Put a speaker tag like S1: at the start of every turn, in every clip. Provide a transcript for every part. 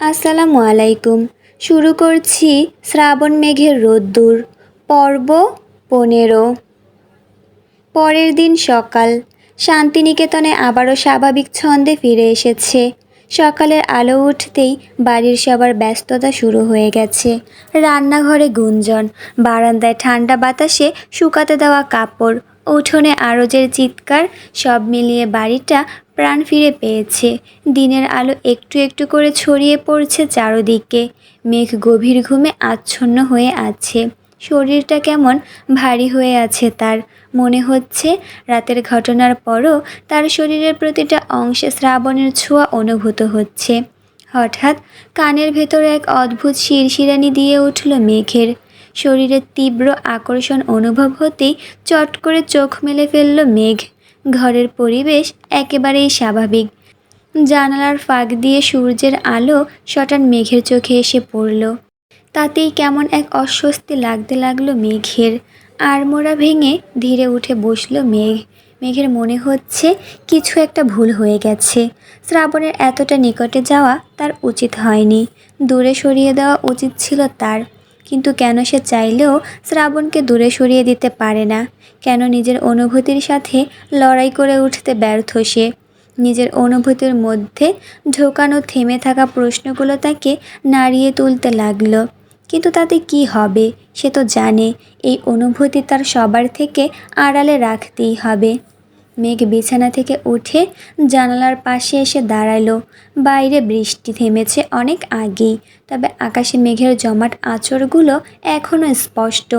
S1: আসসালামু আলাইকুম। শুরু করছি শ্রাবণ মেঘের রোদ্দুর, পর্ব পনেরো। পরের দিন সকাল, শান্তিনিকেতনে আবারও স্বাভাবিক ছন্দে ফিরে এসেছে। সকালের আলো উঠতেই বাড়ির সবার ব্যস্ততা শুরু হয়ে গেছে। রান্নাঘরে গুঞ্জন, বারান্দায় ঠান্ডা বাতাসে শুকাতে দেওয়া কাপড় উঠোনে আরজের চিৎকার, সব মিলিয়ে বাড়িটা প্রাণ ফিরে পেয়েছে। দিনের আলো একটু একটু করে ছড়িয়ে পড়ছে চারদিকে। মেঘ গভীর ঘুমে আচ্ছন্ন হয়ে আছে। শরীরটা কেমন ভারী হয়ে আছে তার। মনে হচ্ছে রাতের ঘটনার পরও তার শরীরের প্রতিটা অংশে শ্রাবণের ছোঁয়া অনুভূত হচ্ছে। হঠাৎ কানের ভেতরে এক অদ্ভুত শিরশিরানি দিয়ে উঠল মেঘের। শরীরের তীব্র আকর্ষণ অনুভব হতেই চট করে চোখ মেলে ফেলল মেঘ। ঘরের পরিবেশ একেবারেই স্বাভাবিক। জানালার ফাঁক দিয়ে সূর্যের আলো সটান মেঘের চোখে এসে পড়ল। তাতেই কেমন এক অস্বস্তি লাগতে লাগল মেঘের। আড়মোড়া ভেঙে ধীরে উঠে বসল মেঘ। মেঘের মনে হচ্ছে কিছু একটা ভুল হয়ে গেছে। শ্রাবণের এতটা নিকটে যাওয়া তার উচিত হয়নি। দূরে সরিয়ে দেওয়া উচিত ছিল তার। কিন্তু কেন সে চাইলেও শ্রাবণকে দূরে সরিয়ে দিতে পারে না? কেন নিজের অনুভূতির সাথে লড়াই করে উঠতে ব্যর্থ সে? নিজের অনুভূতির মধ্যে ঢোকানো থেমে থাকা প্রশ্নগুলো তাকে নাড়িয়ে তুলতে লাগল। কিন্তু তাতে কি হবে? সে তো জানে, এই অনুভূতি তার সবার থেকে আড়ালে রাখতেই হবে। মেঘ বিছানা থেকে উঠে জানালার পাশে এসে দাঁড়াল বাইরে বৃষ্টি থেমেছে অনেক আগেই, তবে আকাশে মেঘের জমাট আঁচড়গুলো এখনও স্পষ্ট।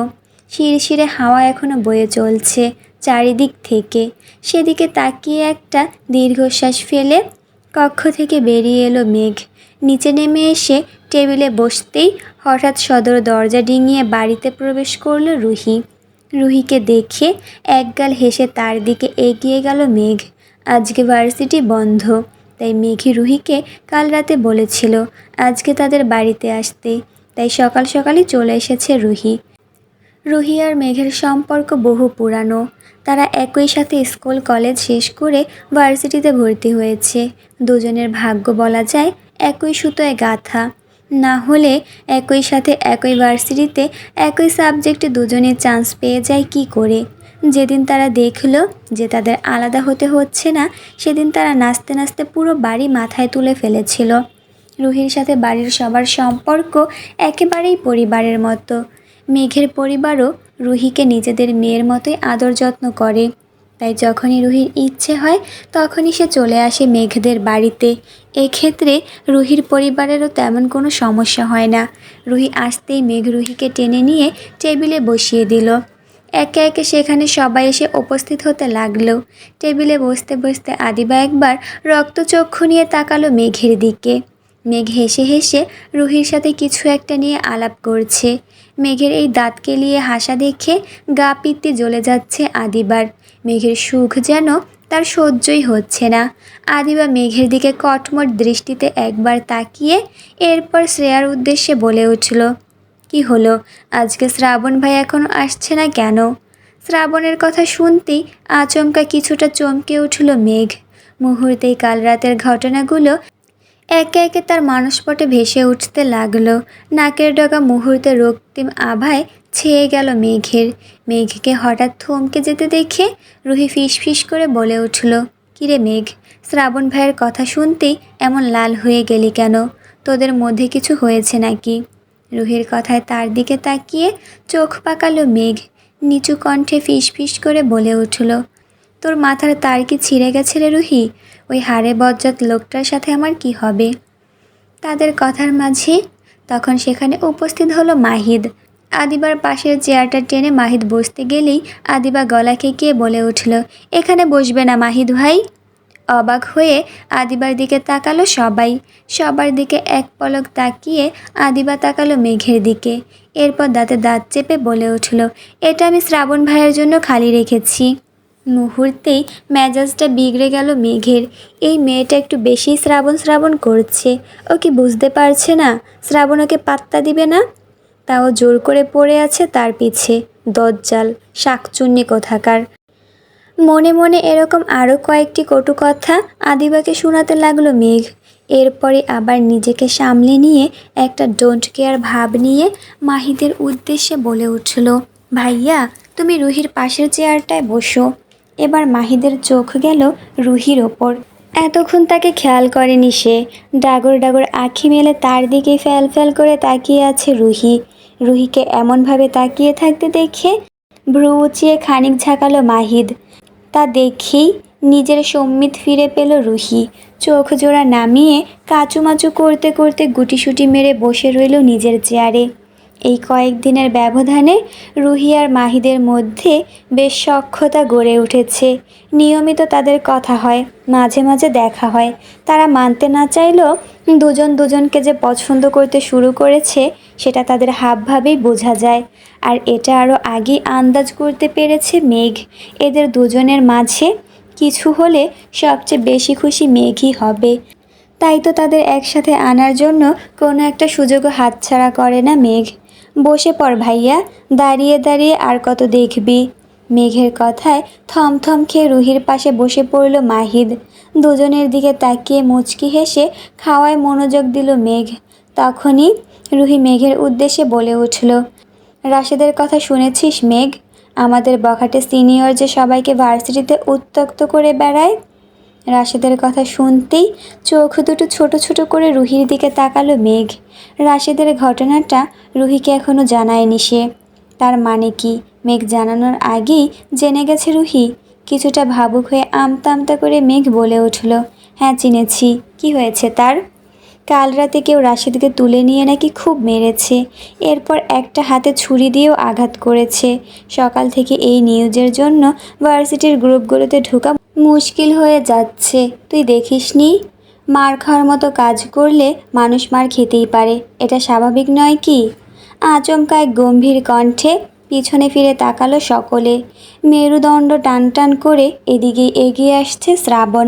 S1: শিরশিরে হাওয়া এখনও বয়ে চলছে চারিদিক থেকে। সেদিকে তাকিয়ে একটা দীর্ঘশ্বাস ফেলে কক্ষ থেকে বেরিয়ে এলো মেঘ। নিচে নেমে এসে টেবিলে বসতেই হঠাৎ সদর দরজা ডিঙিয়ে বাড়িতে প্রবেশ করল রুহি। রুহিকে দেখে একগাল হেসে তার দিকে এগিয়ে গেল মেঘ। আজকে ভার্সিটি বন্ধ। তাই মেঘি রুহিকে কাল রাতে বলেছিল, আজকে তাদের বাড়িতে আসতে। তাই সকাল সকালই চলে এসেছে রুহি। রুহি আর মেঘের সম্পর্ক বহু পুরানো। তারা একই সাথে স্কুল, কলেজ শেষ করে ভার্সিটিতে ভর্তি হয়েছে। দুজনের ভাগ্য বলা যায় একই সুতোয় গাঁথা। না হলে একই সাথে একই ভার্সিটিতে একই সাবজেক্টে দুজনে চান্স পেয়ে যায় কি করে? যেদিন তারা দেখল যে তাদের আলাদা হতে হচ্ছে না, সেদিন তারা নাচতে নাচতে পুরো বাড়ি মাথায় তুলে ফেলেছিল। রুহির সাথে বাড়ির সবার সম্পর্ক একেবারেই পরিবারের মতো। মেঘের পরিবারও রুহিকে নিজেদের মেয়ের মতোই আদর যত্ন করে। তাই যখনই রুহির ইচ্ছে হয়, তখনই সে চলে আসে মেঘদের বাড়িতে। এক্ষেত্রে রুহির পরিবারেরও তেমন কোনো সমস্যা হয় না। রুহি আসতেই মেঘ রুহিকে টেনে নিয়ে টেবিলে বসিয়ে দিল। একে একে সেখানে সবাই এসে উপস্থিত হতে লাগল। টেবিলে বসতে বসতে আদিবা একবার রক্তচক্ষু নিয়ে তাকালো মেঘের দিকে। মেঘ হেসে হেসে রুহির সাথে কিছু একটা নিয়ে আলাপ করছে। মেঘের এই দাঁতকে কেলিয়ে হাসা দেখে গা পিত্তি জ্বলে যাচ্ছে আদিবার। মেঘের সুখ যেন তার সহ্যই হচ্ছে না। আদিবা মেঘের দিকে কটমট দৃষ্টিতে একবার তাকিয়ে এরপর শ্রেয়ার উদ্দেশ্যে বলে উঠল, কি হলো? আজকে শ্রাবণ ভাই এখনও আসছে না কেন? শ্রাবণের কথা শুনতেই আচমকা কিছুটা চমকে উঠল মেঘ। মুহূর্তেই কাল রাতের ঘটনাগুলো একে একে তার মানসপটে ভেসে উঠতে লাগল। নাকের ডগা মুহূর্তে রক্তিম আভায় ছেয়ে গেল মেঘের। মেঘকে হঠাৎ থমকে যেতে দেখে রুহি ফিস করে বলে উঠল, কিরে মেঘ, শ্রাবণ ভাইয়ের কথা শুনতেই এমন লাল হয়ে গেলি কেন? তোদের মধ্যে কিছু হয়েছে নাকি? রুহির কথায় তার দিকে তাকিয়ে চোখ পাকালো মেঘ। নিচু কণ্ঠে ফিস করে বলে উঠল তোর মাথার তার কি ছিঁড়ে গেছে রে রুহি? ওই হাড়ে বজ্জাত লোকটার সাথে আমার কি হবে? তাদের কথার মাঝে তখন সেখানে উপস্থিত হলো মাহিদ। আদিবার পাশের চেয়ারটা টেনে মাহিদ বসতে গেলেই আদিবা গলা খেকিয়ে বলে উঠল, এখানে বসবে না মাহিদ ভাই? অবাক হয়ে আদিবার দিকে তাকালো সবাই। সবার দিকে এক পলক তাকিয়ে আদিবা তাকালো মেঘের দিকে। এরপর দাঁতে দাঁত চেপে বলে উঠল, এটা আমি শ্রাবণ ভাইয়ের জন্য খালি রেখেছি। মুহূর্তেই মেজাজটা বিগড়ে গেল মেঘের। এই মেয়েটা একটু বেশি শ্রাবণ শ্রাবণ করছে। ও কি বুঝতে পারছে না? শ্রাবণ ওকে পাত্তা দিবে না? তাও জোর করে পড়ে আছে তার পিছে। দজ্জাল, শাকচুন্নি কোথাকার। মনে মনে এরকম আরও কয়েকটি কটু কথা আদিবাকে শোনাতে লাগল মেঘ। এরপরে আবার নিজেকে সামলে নিয়ে একটা ডোন্ট কেয়ার ভাব নিয়ে মাহিদের উদ্দেশ্যে বলে উঠল, ভাইয়া, তুমি রুহির পাশের চেয়ারটায় বসো। এবার মাহিদের চোখ গেল রুহির ওপর। এতক্ষণ তাকে খেয়াল করেনি সে। ডাগর ডাগর আঁখি মেলে তার দিকে ফ্যাল ফ্যাল করে তাকিয়ে আছে রুহি। রুহিকে এমনভাবে তাকিয়ে থাকতে দেখে ভ্রু উঁচিয়ে খানিক ঝাঁকালো মাহিদ। তা দেখেই নিজের সম্মিত ফিরে পেল রুহি। চোখ জোড়া নামিয়ে কাচুমাচু করতে করতে গুটিসুটি মেরে বসে রইল নিজের চেয়ারে। এই কয়েকদিনের ব্যবধানে রুহি আর মাহিদের মধ্যে বেশ সক্ষতা গড়ে উঠেছে। নিয়মিত তাদের কথা হয়, মাঝে মাঝে দেখা হয়। তারা মানতে না চাইলেও দুজন দুজনকে যে পছন্দ করতে শুরু করেছে, সেটা তাদের হাবভাবেই বোঝা যায়। আর এটা আরও আগেই আন্দাজ করতে পেরেছে মেঘ। এদের দুজনের মাঝে কিছু হলে সবচেয়ে বেশি খুশি মেঘই হবে। তাই তো তাদের একসাথে আনার জন্য কোনো একটা সুযোগও হাতছাড়া করে না মেঘ। বসে পড় ভাইয়া, দাঁড়িয়ে দাঁড়িয়ে আর কত দেখবি? মেঘের কথায় থমথম খেয়ে রুহির পাশে বসে পড়ল মাহিদ। দুজনের দিকে তাকিয়ে মুচকি হেসে খাওয়ায় মনোযোগ দিল মেঘ। তখনই রুহি মেঘের উদ্দেশ্যে বলে উঠল, রাশেদের কথা শুনেছিস মেঘ? আমাদের বখাটে সিনিয়র যে সবাইকে ভার্সিটিতে উত্তক্ত করে বেড়ায় রাশেদের কথা শুনতেই চোখ দুটো ছোট ছোট করে রুহির দিকে তাকালো মেঘ। রাশেদের ঘটনাটা রুহিকে এখনও জানায়নি সে। তার মানে কি? মেঘ জানানোর আগেই জেনে গেছে রুহি। কিছুটা ভাবুক হয়ে আমতা আমতা করে মেঘ বলে উঠল হ্যাঁ চিনেছি। কি হয়েছে তার? কাল রাতে কেউ রাশেদকে তুলে নিয়ে নাকি খুব মেরেছে। এরপর একটা হাতে ছুরি দিয়েও আঘাত করেছে। সকাল থেকে এই নিউজের জন্য ভার্সিটির গ্রুপগুলোতে ঢোকা মুশকিল হয়ে যাচ্ছে। তুই দেখিসনি মার খাওয়ার মতো কাজ করলে মানুষ মার খেতেই পারে। এটা স্বাভাবিক নয় কি? আচমকা এক গম্ভীর কণ্ঠে পিছনে ফিরে তাকালো সকলে। মেরুদণ্ড টান টান করে এদিকে এগিয়ে আসছে শ্রাবণ।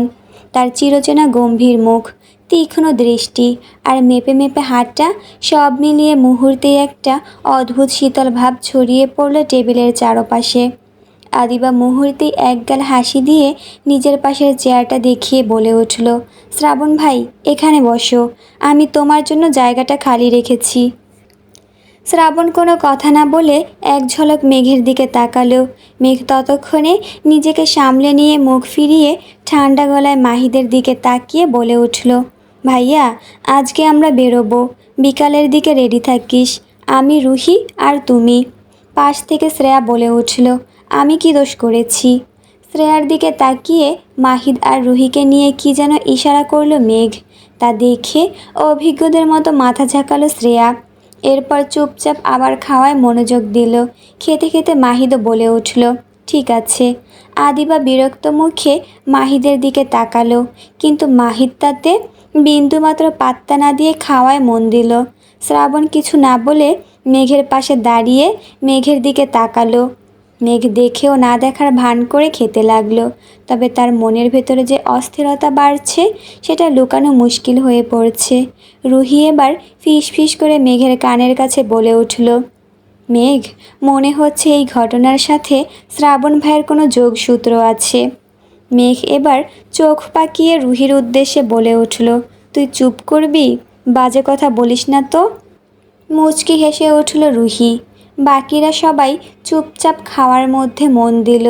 S1: তার চিরচেনা গম্ভীর মুখ। তীক্ষ্ণ দৃষ্টি আর মেপে মেপে হাতটা সব মিলিয়ে মুহূর্তে একটা অদ্ভুত শীতল ভাব ছড়িয়ে পড়ল টেবিলের চারপাশে। আদিবা মুহূর্তেই একগাল হাসি দিয়ে নিজের পাশের চেয়ারটা দেখিয়ে বলে উঠল, শ্রাবণ ভাই, এখানে বসো, আমি তোমার জন্য জায়গাটা খালি রেখেছি। শ্রাবণ কোনো কথা না বলে এক ঝলক মেঘের দিকে তাকালো। মেঘ ততক্ষণে নিজেকে সামলে নিয়ে মুখ ফিরিয়ে ঠান্ডা গলায় মাহিদের দিকে তাকিয়ে বলে উঠল ভাইয়া, আজকে আমরা বেরোবো। বিকালের দিকে রেডি থাকিস। আমি রুহি আর তুমি। পাশ থেকে শ্রেয়া বলে উঠল, আমি কি দোষ করেছি? শ্রেয়ার দিকে তাকিয়ে মাহিদ আর রুহিকে নিয়ে কি যেন ইশারা করল মেঘ। তা দেখে অভিজ্ঞদের মতো মাথা ঝাঁকালো শ্রেয়া। এরপর চুপচাপ আবার খাওয়ায় মনোযোগ দিল। খেতে খেতে মাহিদও বলে উঠল, ঠিক আছে। আদিবা বিরক্ত মুখে মাহিদের দিকে তাকালো, কিন্তু মাহিদ তাতে বিন্দুমাত্র পাত্তা না দিয়ে খাওয়ায় মন দিল। শ্রাবণ কিছু না বলে মেঘের পাশে দাঁড়িয়ে মেঘের দিকে তাকালো। মেঘ দেখেও না দেখার ভান করে খেতে লাগল। তবে তার মনের ভেতরে যে অস্থিরতা বাড়ছে, সেটা লুকানো মুশকিল হয়ে পড়ছে। রুহি এবার ফিস ফিস করে মেঘের কানের কাছে বলে উঠল, মেঘ, মনে হচ্ছে এই ঘটনার সাথে শ্রাবণ ভাইয়ের কোনো যোগসূত্র আছে। মেঘ এবার চোখ পাকিয়ে রুহির উদ্দেশ্যে বলে উঠল, তুই চুপ করবি? বাজে কথা বলিস না তো? মুচকি হেসে উঠল রুহি। বাকিরা সবাই চুপচাপ খাওয়ার মধ্যে মন দিল।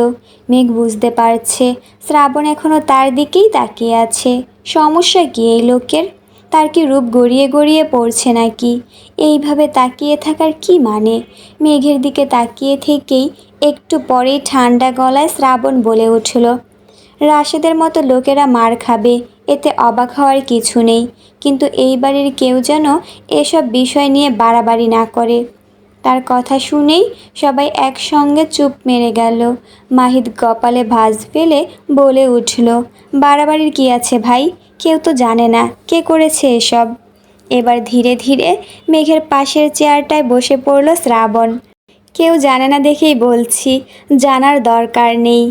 S1: মেঘ বুঝতে পারছে শ্রাবণ এখনও তার দিকেই তাকিয়ে আছে। সমস্যা কি এই লোকের? তার কি রূপ গড়িয়ে গড়িয়ে পড়ছে নাকি? এইভাবে তাকিয়ে থাকার কি মানে? মেঘের দিকে তাকিয়ে থেকেই একটু পরেই ঠান্ডা গলায় শ্রাবণ বলে উঠল রাশেদের মতো লোকেরা মার খাবে, এতে অবাক হওয়ার কিছু নেই। কিন্তু এই বাড়ির কেউ যেন এসব বিষয় নিয়ে বাড়াবাড়ি না করে। তার কথা শুনেই সবাই একসঙ্গে চুপ মেরে গেল। মাহিদ কপালে ভাঁজ ফেলে বলে উঠল, বাড়াবাড়ির কি আছে ভাই? কেউ তো জানে না, কে করেছে এসব? এবার ধীরে ধীরে মেঘের পাশের চেয়ারটায় বসে পড়ল শ্রাবণ। কেউ জানে না দেখেই বলছি, জানার দরকার নেই।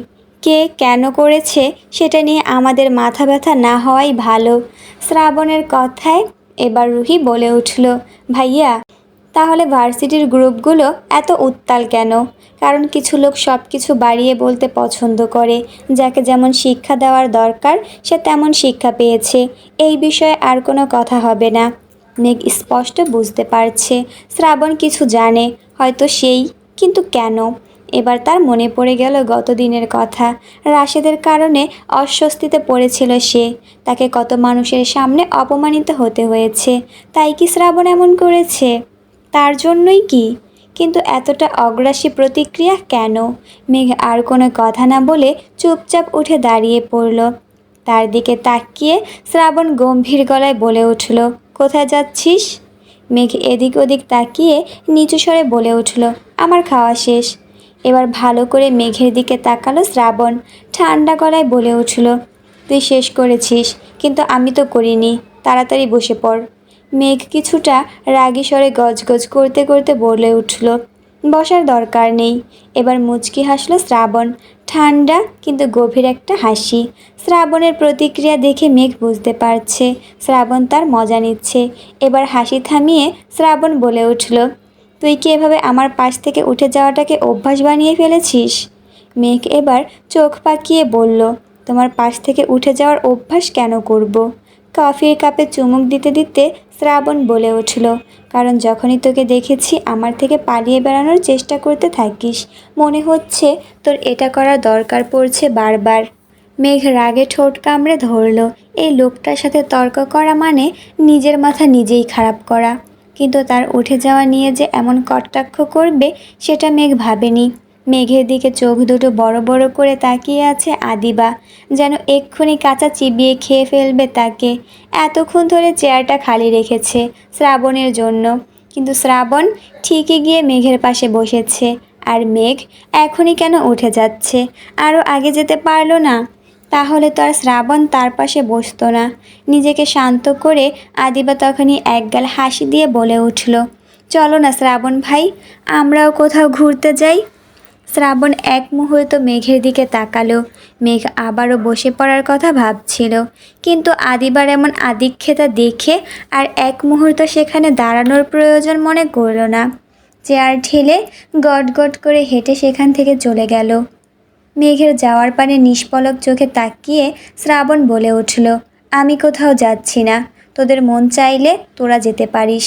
S1: কে কেন করেছে সেটা নিয়ে আমাদের মাথা ব্যথা না হওয়াই ভালো। শ্রাবণের কথায় এবার রুহি বলে উঠল, ভাইয়া, তাহলে ভার্সিটির গ্রুপগুলো এত উত্তাল কেন? কারণ কিছু লোক সব কিছু বাড়িয়ে বলতে পছন্দ করে। যাকে যেমন শিক্ষা দেওয়ার দরকার, সে তেমন শিক্ষা পেয়েছে। এই বিষয়ে আর কোনো কথা হবে না। মেঘ স্পষ্ট বুঝতে পারছে। শ্রাবণ কিছু জানে, হয়তো সেই, কিন্তু কেন? এবার তার মনে পড়ে গেল গত দিনের কথা। রাশেদের কারণে অস্বস্তিতে পড়েছিল সে। তাকে কত মানুষের সামনে অপমানিত হতে হয়েছে। তাই কি শ্রাবণ এমন করেছে? তার জন্যই কি? কিন্তু এতটা অগ্রাসী প্রতিক্রিয়া কেন? মেঘ আর কোনো কথা না বলে চুপচাপ উঠে দাঁড়িয়ে পড়ল। তার দিকে তাকিয়ে শ্রাবণ গম্ভীর গলায় বলে উঠল, কোথায় যাচ্ছিস? মেঘ এদিক ওদিক তাকিয়ে নিচু স্বরে বলে উঠল, আমার খাওয়া শেষ। এবার ভালো করে মেঘের দিকে তাকালো শ্রাবণ। ঠান্ডা গলায় বলে উঠল, তুই শেষ করেছিস, কিন্তু আমি তো করিনি। তাড়াতাড়ি বসে পড়। মেঘ কিছুটা রাগী স্বরে গজগজ করতে করতে বলে উঠল, বসার দরকার নেই। এবার মুচকি হাসলো শ্রাবণ। ঠান্ডা কিন্তু গভীর একটা হাসি। শ্রাবণের প্রতিক্রিয়া দেখে মেঘ বুঝতে পারছে, শ্রাবণ তার মজা নিচ্ছে। এবার হাসি থামিয়ে শ্রাবণ বলে উঠল তুই কি এভাবে আমার পাশ থেকে উঠে যাওয়াটাকে অভ্যাস বানিয়ে ফেলেছিস? মেঘ এবার চোখ পাকিয়ে বলল, তোমার পাশ থেকে উঠে যাওয়ার অভ্যাস কেন করব। কফির কাপে চুমুক দিতে দিতে শ্রাবণ বলে উঠল, কারণ যখনই তোকে দেখেছি, আমার থেকে পালিয়ে বেড়ানোর চেষ্টা করতে থাকিস। মনে হচ্ছে তোর এটা করার দরকার পড়ছে বারবার। মেঘ রাগে ঠোঁট কামড়ে ধরল, এই লোকটার সাথে তর্ক করা মানে নিজের মাথা নিজেই খারাপ করা। কিন্তু তার উঠে যাওয়া নিয়ে যে এমন কটাক্ষ করবে, সেটা মেঘ ভাবেনি। মেঘের দিকে চোখ দুটো বড় বড় করে তাকিয়ে আছে আদিবা, যেন এক্ষুনি কাঁচা চিবিয়ে খেয়ে ফেলবে তাকে। এতক্ষণ ধরে চেয়ারটা খালি রেখেছে শ্রাবণের জন্য। কিন্তু শ্রাবণ ঠিকই গিয়ে মেঘের পাশে বসেছে, আর মেঘ এখনই কেন উঠে যাচ্ছে? আরও আগে যেতে পারল না? তাহলে তো আর শ্রাবণ তার পাশে বসতো না। নিজেকে শান্ত করে আদিবা তখনই একগাল হাসি দিয়ে বলে উঠল, চলো না শ্রাবণ ভাই, আমরাও কোথাও ঘুরতে যাই। শ্রাবণ এক মুহূর্ত মেঘের দিকে তাকালো। মেঘ আবারও বসে পড়ার কথা ভাবছিল, কিন্তু আদিবার এমন আদিক্ষেতা দেখে আর এক মুহূর্ত সেখানে দাঁড়ানোর প্রয়োজন মনে করল না। চেয়ার ঠেলে গট গট করে হেঁটে সেখান থেকে চলে গেল। মেঘের যাওয়ার পানে নিষ্পলক চোখে তাকিয়ে শ্রাবণ বলে উঠল, আমি কোথাও যাচ্ছি না। তোদের মন চাইলে তোরা যেতে পারিস।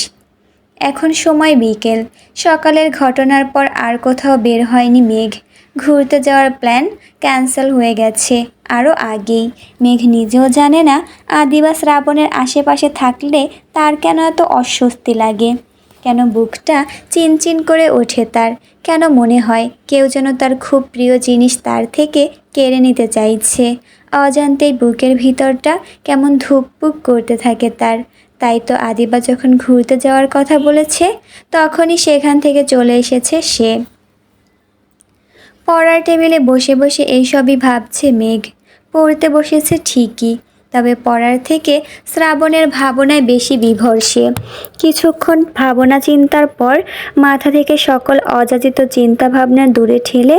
S1: এখন সময় বিকেল। সকালের ঘটনার পর আর কোথাও বের হয়নি মেঘ। ঘুরতে যাওয়ার প্ল্যান ক্যান্সেল হয়ে গেছে আরও আগেই। মেঘ নিজেও জানে না আদিবা শ্রাবণের আশেপাশে থাকলে তার কেন এত অস্বস্তি লাগে। কেন বুকটা চিনচিন করে ওঠে তার? কেন মনে হয় কেউ যেন তার খুব প্রিয় জিনিস তার থেকে কেড়ে নিতে চাইছে? অজান্তেই বুকের ভিতরটা কেমন ধুকপুক করতে থাকে তার। তাই তো আদিবা যখন ঘুরতে যাওয়ার কথা বলেছে, তখনই সেখান থেকে চলে এসেছে সে। পড়ার টেবিলে বসে বসে এইসবই ভাবছে মেঘ। পড়তে বসেছে ঠিকই তবে পড়ার থেকে শ্রাবণের ভাবনায় বেশি বিভোর সে। কিছুক্ষণ ভাবনা চিন্তার পর মাথা থেকে সকল অযাচিত চিন্তাভাবনা দূরে ঠেলে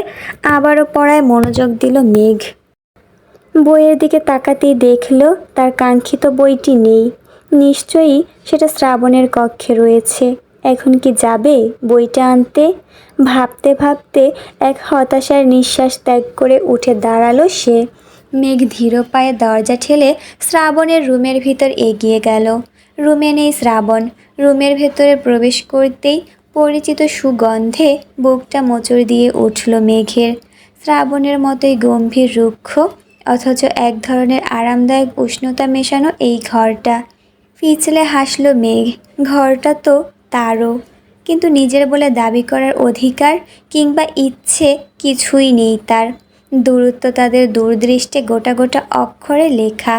S1: আবারও পড়ায় মনোযোগ দিল মেঘ। বইয়ের দিকে তাকাতেই দেখল তার কাঙ্ক্ষিত বইটি নেই। নিশ্চয়ই সেটা শ্রাবণের কক্ষে রয়েছে। এখন কি যাবে বইটা আনতে? ভাবতে ভাবতে এক হতাশার নিঃশ্বাস ত্যাগ করে উঠে দাঁড়াল সে। মেঘ ধীর পায়ে দরজা ঠেলে শ্রাবণের রুমের ভিতর এগিয়ে গেল। রুমে নেই শ্রাবণ। রুমের ভেতরে প্রবেশ করতেই পরিচিত সুগন্ধে বুকটা মোচড় দিয়ে উঠল মেঘের। শ্রাবণের মতোই গম্ভীর রুক্ষ, অথচ এক ধরনের আরামদায়ক উষ্ণতা মেশানো এই ঘরটা। পিছলে হাসল মেঘ, ঘরটা তো তারও। কিন্তু নিজের বলে দাবি করার অধিকার কিংবা ইচ্ছে কিছুই নেই তার। দূরত্ব তাদের দূরদৃষ্টে গোটা গোটা অক্ষরে লেখা।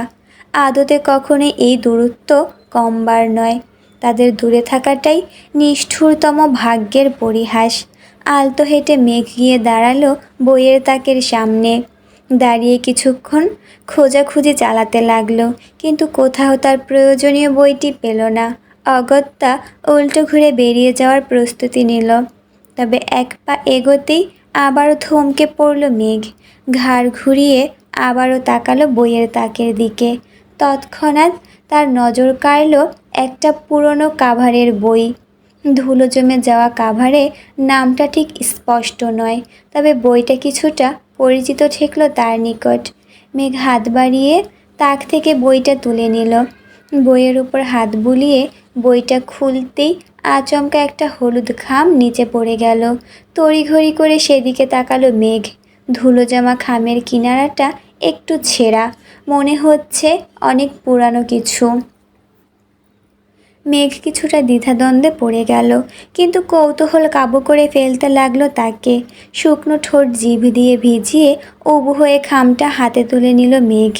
S1: আদতে কখনো এই দূরত্ব কমবার নয়। তাদের দূরে থাকাটাই নিষ্ঠুরতম ভাগ্যের পরিহাস। আলতো হেঁটে মেঘ গিয়ে দাঁড়াল বইয়ের তাকের সামনে। দাঁড়িয়ে কিছুক্ষণ খোঁজাখুঁজি চালাতে লাগল, কিন্তু কোথাও তার প্রয়োজনীয় বইটি পেল না। অগত্যা উল্টো ঘুরে বেরিয়ে যাওয়ার প্রস্তুতি নিল। তবে এক পা এগোতেই আবারও থমকে পড়ল মেঘ। ঘাড় ঘুরিয়ে আবারও তাকালো বইয়ের তাকের দিকে। তৎক্ষণাৎ তার নজর কাড়ল একটা পুরনো কাভারের বই। ধুলো জমে যাওয়া কাভারে নামটা ঠিক স্পষ্ট নয়, তবে বইটা কিছুটা পরিচিত ঠেকল তার নিকট। মেঘ হাত বাড়িয়ে তাক থেকে বইটা তুলে নিল। বইয়ের উপর হাত বুলিয়ে বইটা খুলতেই আচমকা একটা হলুদ খাম নিচে পড়ে গেল। তড়িঘড়ি করে সেদিকে তাকালো মেঘ। ধুলো জামা খামের কিনারাটা একটু ছেঁড়া। মনে হচ্ছে অনেক পুরানো কিছু। মেঘ কিছুটা দ্বিধাদ্বন্দ্বে পড়ে গেল, কিন্তু কৌতূহল কাবু করে ফেলতে লাগল তাকে। শুকনো ঠোঁট জিভ দিয়ে ভিজিয়ে উবু হয়ে খামটা হাতে তুলে নিল মেঘ।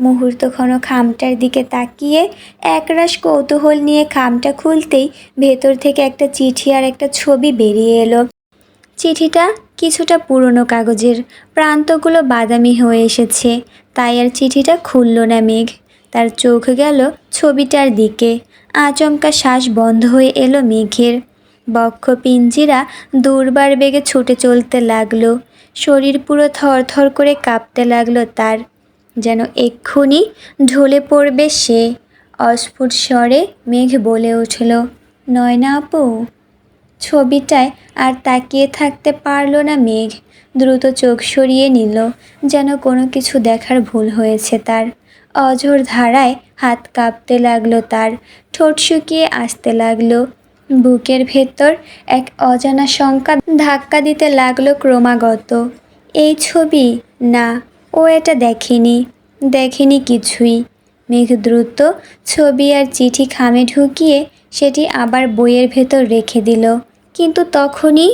S1: মুহূর্তক্ষণ খামটার দিকে তাকিয়ে একরাশ কৌতূহল নিয়ে খামটা খুলতেই ভেতর থেকে একটা চিঠি আর একটা ছবি বেরিয়ে এলো। চিঠিটা কিছুটা পুরনো কাগজের। প্রান্তগুলো বাদামি হয়ে এসেছে। তাই আর চিঠিটা খুলল না মেঘ। তার চোখ গেল ছবিটার দিকে। আচমকা শ্বাস বন্ধ হয়ে এলো মেঘের। বক্ষ পিঞ্জিরা দুর্বার বেগে ছুটে চলতে লাগল। শরীর পুরো থরথর করে কাঁপতে লাগল তার। যেন এক্ষুনি ঢলে পড়বে সে। অস্ফুট স্বরে মেঘ বলে উঠল, নয়না আপু, ছবিটায় আর তাকিয়ে থাকতে পারল না মেঘ দ্রুত চোখ সরিয়ে নিল, যেন কোনো কিছু দেখার ভুল হয়েছে তার। অঝোর ধারায় হাত কাঁপতে লাগল তার, ঠোঁট শুকিয়ে আসতে লাগল। বুকের ভেতর এক অজানা শঙ্কা ধাক্কা দিতে লাগল ক্রমাগত। এই ছবি? না ও এটা দেখেনি। দেখেনি কিছুই। মেঘ দ্রুত ছবি আর চিঠি খামে ঢুকিয়ে সেটি আবার বইয়ের ভেতর রেখে দিল। কিন্তু তখনই